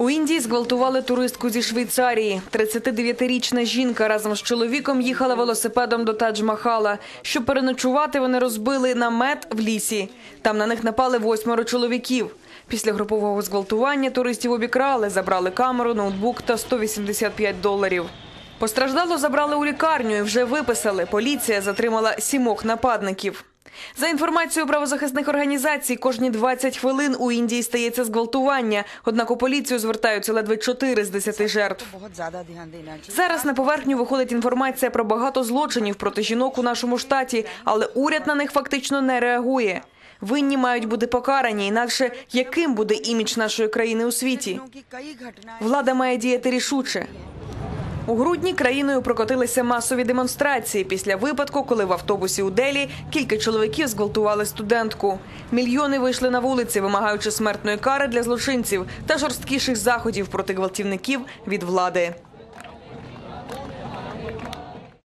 У Індії зґвалтували туристку зі Швейцарії. 39-річна жінка разом з чоловіком їхала велосипедом до Тадж-Махала. Щоб переночувати, вони розбили намет в лісі. Там на них напали восьмеро чоловіків. Після групового зґвалтування туристів обікрали, забрали камеру, ноутбук та 185 доларів. Постраждало забрали у лікарню і вже виписали. Поліція затримала сімох нападників. За інформацією правозахисних організацій, кожні 20 хвилин у Індії стається зґвалтування. Однак у поліцію звертаються ледве 4 з 10 жертв. Зараз на поверхню виходить інформація про багато злочинів проти жінок у нашому штаті, але уряд на них фактично не реагує. Винні мають бути покарані, інакше яким буде імідж нашої країни у світі? Влада має діяти рішуче. У грудні країною прокотилися масові демонстрації після випадку, коли в автобусі у Делі кілька чоловіків зґвалтували студентку. Мільйони вийшли на вулиці, вимагаючи смертної кари для злочинців та жорсткіших заходів проти гвалтівників від влади.